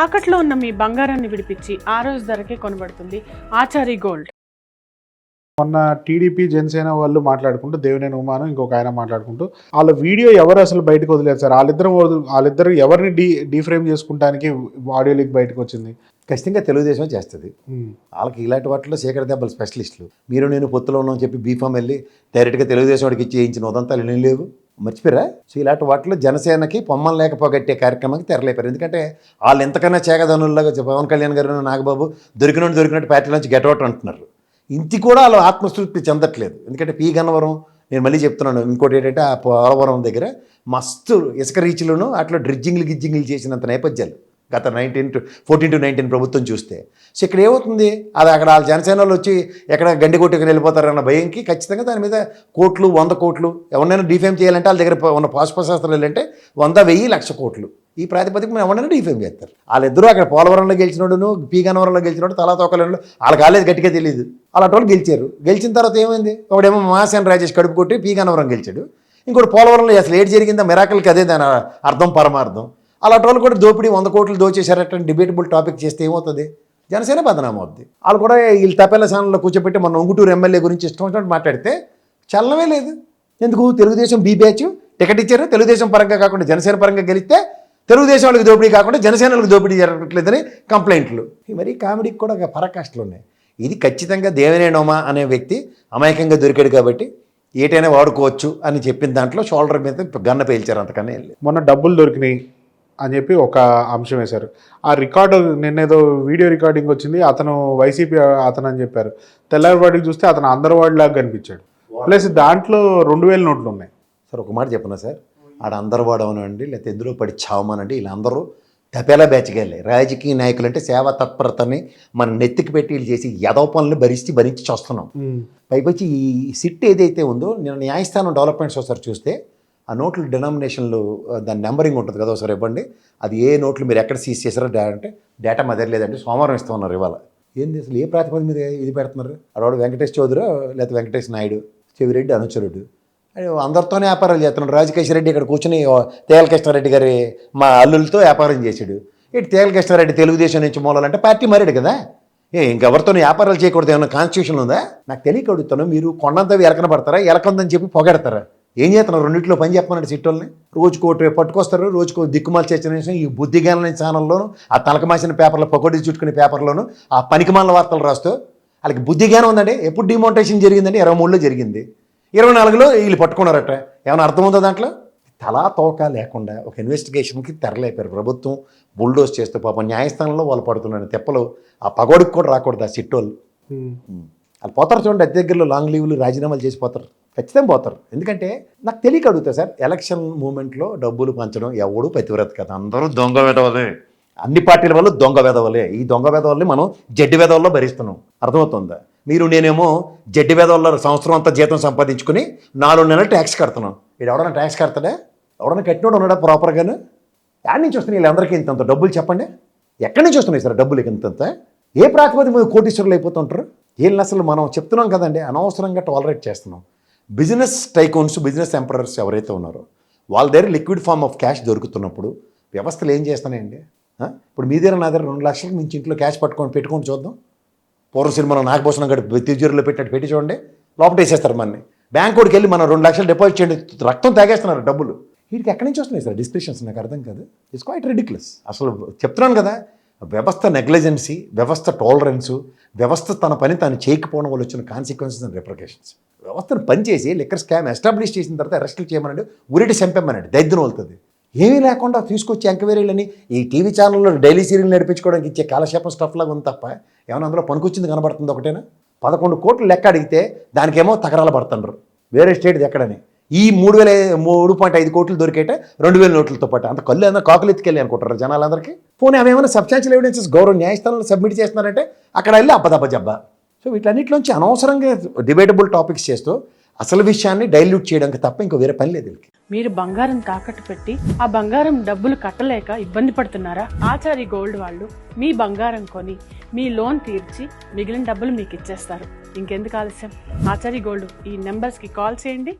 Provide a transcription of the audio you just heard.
తాకట్లో ఉన్న మీ బంగారాన్ని విడిపించి ఆ రోజు ధరకే కొనబడుతుంది ఆచారి గోల్డ్. మొన్న టీడీపీ జనసేన వాళ్ళు మాట్లాడుకుంటూ దేవినేని ఉమాను ఇంకొక ఆయన మాట్లాడుకుంటూ వాళ్ళ వీడియో ఎవరు అసలు బయటకు వదిలేదు సార్ వాళ్ళిద్దరు వాళ్ళిద్దరు ఎవరిని డీ డీఫ్రేమ్ చేసుకుంటానికి ఆడియో లీక్ బయటకు వచ్చింది? ఖచ్చితంగా తెలుగుదేశం చేస్తుంది. వాళ్ళకి ఇలాంటి వాటిలో శేఖర దెబ్బలు స్పెషలిస్టులు. మీరు నేను పొత్తులో ఉన్నామని చెప్పి బీఫామ్ వెళ్ళి డైరెక్ట్గా తెలుగుదేశం వాడికి ఇచ్చి చేయించిన ఉదంతాలు లేవు? మర్చిపోయారా? సో ఇలాంటి వాటిలో జనసేనకి పొమ్మలు లేకపోగట్టే కార్యక్రమానికి తెరలేపారు. ఎందుకంటే వాళ్ళు ఎంతకన్నా చేగదనుల్లాగా పవన్ కళ్యాణ్ గారు నాగబాబు దొరికినట్టు దొరికినట్టు పార్టీ నుంచి గెట్అవుట్ అంటున్నారు. ఇంటి కూడా వాళ్ళు ఆత్మస్తృప్తి చెందట్లేదు. ఎందుకంటే పీ గన్నవరం నేను మళ్ళీ చెప్తున్నాను ఇంకోటి ఏంటంటే ఆ పోలవరం దగ్గర మస్తు ఇసుక రీచ్లను అట్లా డ్రిడ్జింగ్లు గిడ్జింగ్లు చేసినంత నేపథ్యాలు. గత nineteen to fourteen to nineteen ప్రభుత్వం చూస్తే. సో ఇక్కడ ఏమవుతుంది? అది అక్కడ వాళ్ళ జనసేన వచ్చి ఎక్కడ గండి కొట్టుకుని వెళ్ళిపోతారన్న భయంకి ఖచ్చితంగా దాని మీద కోట్లు వంద కోట్లు ఎవరినైనా డిఫేమ్ చేయాలంటే వాళ్ళ దగ్గర ఉన్న పాశుపశాస్త్రాలు అంటే వంద వెయ్యి లక్ష కోట్లు. ఈ ప్రాతిపదిక మనం ఎవరైనా డిఫేమ్ చేస్తారు. వాళ్ళిద్దరూ అక్కడ పోలవరంలో గెలిచినోడును పీగనవరంలో గెలిచినోడు తలా తోకలను వాళ్ళ కాలేజ్ గట్టిగా తెలియదు. అలాంటి వాళ్ళు గెలిచారు. గెలిచిన తర్వాత ఏమైంది? ఒకడేమో మహాసేన రాజేష్ కడుపు కొట్టి పీగనవరం గెలిచాడు. ఇంకోటి పోలవరంలో అసలు ఏడు జరిగిందా మిరాకల్కి అదే దాని అర్థం పరమార్థం. అలాంటి వాళ్ళు కూడా దోపిడీ వంద కోట్లు దోచేశారట డిబేటబుల్ టాపిక్ చేస్తే ఏమవుతుంది? జనసేన బదనామం అవుద్ది. వాళ్ళు కూడా వీళ్ళు తపేల ఛానల్లో కూర్చోబెట్టి మన ఒంగుటూరు ఎమ్మెల్యే గురించి ఇష్టం వచ్చినట్టు మాట్లాడితే చల్లమే లేదు. ఎందుకు? తెలుగుదేశం బీబీహెచ్ టికెట్ ఇచ్చారు. తెలుగుదేశం పరంగా కాకుండా జనసేన పరంగా గెలిస్తే తెలుగుదేశం వాళ్ళకి దోపిడీ కాకుండా జనసేన వాళ్ళకి దోపిడీ జరగట్లేదని కంప్లైంట్లు. మరి కామెడీకి కూడా ఒక పరాకాష్ఠలు ఉన్నాయి. ఇది ఖచ్చితంగా దేవినేనోమా అనే వ్యక్తి అమాయకంగా దొరికాడు కాబట్టి ఏటైనా వాడుకోవచ్చు అని చెప్పిన దాంట్లో షోల్డర్ మీద గన్న పేల్చారు అంతకన్నా మొన్న డబ్బులు దొరికినాయి. అని చెప్పి ఒక అంశం వేశారు. ఆ రికార్డు నిన్నేదో వీడియో రికార్డింగ్ వచ్చింది అతను వైసీపీ అతను అని చెప్పారు. తెల్లారిపాటికి చూస్తే అతను అందరి వాడిలాగా కనిపించాడు. ప్లస్ దాంట్లో రెండు వేల నోట్లు ఉన్నాయి. సార్ ఒక మాట చెప్పనా సార్? ఆడ అందరు వాడవనండి లేకపోతే ఎందులో పడి చావమనండి వీళ్ళందరూ తపేలా బ్యాచ్కెళ్ళి రాజకీయ నాయకులు అంటే సేవా తత్పరతని మన నెత్తికి పెట్టి వీళ్ళు చేసి యదవ పనులు భరించి భరించి చూస్తున్నాం. పైపచ్చి ఈ సిట్ ఏదైతే ఉందో నేను న్యాయస్థానం డెవలప్మెంట్స్ ఒకసారి చూస్తే ఆ నోట్ల డినామినేషన్లు దాని నెంబరింగ్ ఉంటుంది కదా ఒకసారి ఇవ్వండి. అది ఏ నోట్లు మీరు ఎక్కడ సీజ్ చేశారో డా అంటే డేటా మా దగ్గర లేదంటే సోమవారం ఇస్తామన్నారు ఇవాళ. ఏంది అసలు ఏ ప్రాతిపదిక మీద ఇది పెడుతున్నారు? అడవాడు వెంకటేష్ చౌదరి లేకపోతే వెంకటేష్ నాయుడు చెవిరెడ్డి అనుచరుడు. అయ్యో, అందరితోనే వ్యాపారాలు చేస్తున్నాడు రాజకేశ్వర రెడ్డి ఇక్కడ కూర్చుని ఓ, తేల కృష్ణారెడ్డి గారి మా అల్లులతో వ్యాపారం చేశాడు. ఇటు తేల కృష్ణారెడ్డి తెలుగుదేశం నుంచి మూలాలంటే పార్టీ మారాడు కదా? ఏ ఇంకెవరితోనూ వ్యాపారాలు చేయకూడదు ఏమైనా కాన్స్టిట్యూషన్ ఉందా? నాకు తెలియక మీరు కొండంతా ఎలకన పడతారా ఎలకందని చెప్పి పొగడతారా? ఏం చేస్తున్నారు? రెండింటిలో పని చెప్పమన్నాడు సిట్టోల్ని రోజుకో పట్టుకొస్తారు రోజుకో దిక్కుమాల చేసిన ఈ బుద్ధిగాన ఛానల్లోను ఆ తలకమాసిన పేపర్లో పకోడీ చుట్టుకునే పేపర్లోను ఆ పనికిమాల వార్తలు రాస్తూ వాళ్ళకి బుద్ధిగానం ఉందండి. ఎప్పుడు డిమోటేషన్ జరిగిందండి? ఇరవై మూడులో జరిగింది. ఇరవై నాలుగులో వీళ్ళు పట్టుకున్నారట. ఏమైనా అర్థం ఉందా దాంట్లో? తలా తోక లేకుండా ఒక ఇన్వెస్టిగేషన్కి తెరలేపారు ప్రభుత్వం. బుల్డోస్ చేస్తూ పాపం న్యాయస్థానంలో వాళ్ళు పడుతున్నారు తెప్పలు. ఆ పగోడికి కూడా రాకూడదు ఆ సిట్టోళ్ళు ఉమ్. వాళ్ళు పోతారు చూడండి అతి దగ్గరలో లాంగ్ లీవ్లు రాజీనామాలు చేసి పోతారు. ఖచ్చితంగా పోతారు. ఎందుకంటే నాకు తెలియక అడుగుతా సార్ ఎలక్షన్ మూమెంట్లో డబ్బులు పంచడం ఎవడు పతివ్రత కదా. అందరూ దొంగ వెదవలే అన్ని పార్టీల వల్ల దొంగ వెదవలే ఈ దొంగ వెదవల్ని మనం జడ్డి వెదవల్లో భరిస్తున్నాం. అర్థమవుతుందా? మీరు నేనేమో జడ్డి వెదవల్లో సంవత్సరం అంతా జీతం సంపాదించుకుని నాలుగు నెలలు ట్యాక్స్ కడుతున్నాం. వీడు ఎవడన్నా ట్యాక్స్ కడతాడా? ఎవడన్నా కట్టినోడు ఉన్నాడా ప్రాపర్గాను? యాడ్ నుంచి వస్తున్నాయి వీళ్ళందరికీ ఇంతంత. డబ్బులు చెప్పండి. ఎక్కడి నుంచి వస్తున్నాయి సార్ డబ్బులు ఇంతంత? ఏ ప్రాతిపదిక మీద కోటీశ్వరులు అయిపోతుంటారు? వీళ్ళని అసలు మనం చెప్తున్నాం కదండి అనవసరంగా టాలరేట్ చేస్తున్నాం. బిజినెస్ టైకోన్స్ బిజినెస్ ఎంపరర్స్ ఎవరైతే ఉన్నారో వాళ్ళ దగ్గర లిక్విడ్ ఫామ్ ఆఫ్ క్యాష్ దొరుకుతున్నప్పుడు వ్యవస్థలు ఏం చేస్తానండి ఇప్పుడు మీ దగ్గర నా దగ్గర రెండు లక్షలకు మించి ఇంట్లో క్యాష్ పట్టుకొని పెట్టుకొని చూద్దాం. పూర్వ సినిమాలో నాగభూషణం గడి తిరుజూరులో పెట్టినట్టు పెట్టి చూడండి. లోపల వేసేస్తారు మనని. బ్యాంక్ వెళ్ళి మనం రెండు లక్షలు డిపాజిట్ చేయండి రక్తం తాగేస్తున్నారు డబ్బులు. వీటికి ఎక్కడి నుంచి వస్తున్నాయి సార్ డిస్క్రిప్షన్స్? నాకు అర్థం కాదు. ఇట్స్ క్వైట్ రెడిక్యులస్ అసలు చెప్తున్నాను కదా వ్యవస్థ నెగ్లిజెన్సీ వ్యవస్థ టాలరెన్సు వ్యవస్థ తన పని తాను చేయకపోవడం వల్ల వచ్చిన కాన్సిక్వెన్సెస్ అండ్ రిప్రికేషన్స్ వ్యవస్థను పనిచేసి లిక్కర్ స్కామ్ ఎస్టాబ్లిష్ చేసిన తర్వాత అరెస్టులు చేయమనండి ఉరిటి చంపేమన్నాడు దైద్యం వెళ్తుంది ఏమీ లేకుండా తీసుకొచ్చి ఎంక్వైరీలని ఈ టీవీ ఛానల్లో డైలీ సీరియల్ నడిపించుకోవడానికి ఇచ్చే కాలక్షేపం స్టఫ్ లాగా ఉంది తప్ప ఏమైనా అందులో పనికొచ్చింది కనబడుతుంది ఒకటేనా? పదకొండు కోట్లు లెక్క అడిగితే దానికేమో తకరాలు పడుతుండ్రు. వేరే స్టేట్ది ఎక్కడని. ఈ మూడు వేల మూడు పాయింట్ ఐదు కోట్లు దొరికేట రెండు వేల నోట్లతో పాటు. అంత కళ్ళు ఏదైనా కాకులు ఎత్తుకెళ్ళి అనుకుంటారు జనాలందరికీ? పోనీ అవి ఏమైనా సబ్స్టాన్షియల్ ఎవిడెన్సెస్ గౌరవ న్యాయస్థానంలో సబ్మిట్ చేస్తున్నారంటే అక్కడ వెళ్ళి అప్పదప్ప జబ్బా. సో వీటన్నిటిలోంచి అనవసరంగా డిబేటబుల్ టాపిక్స్ చేస్తూ అసలు విషయాన్ని డైల్యూట్ చేయడానికి తప్ప ఇంకో వేరే పని లేదు మీరు బంగారం తాకట్టు పెట్టి ఆ బంగారం డబ్బులు కట్టలేక ఇబ్బంది పడుతున్నారా? ఆచారి గోల్డ్ వాళ్ళు మీ బంగారం కొని మీ లోన్ తీర్చి మిగిలిన డబ్బులు మీకు ఇచ్చేస్తారు. ఇంకెందుకు ఆలస్యం? ఆచారి గోల్డ్ ఈ నెంబర్స్కి కాల్ చేయండి.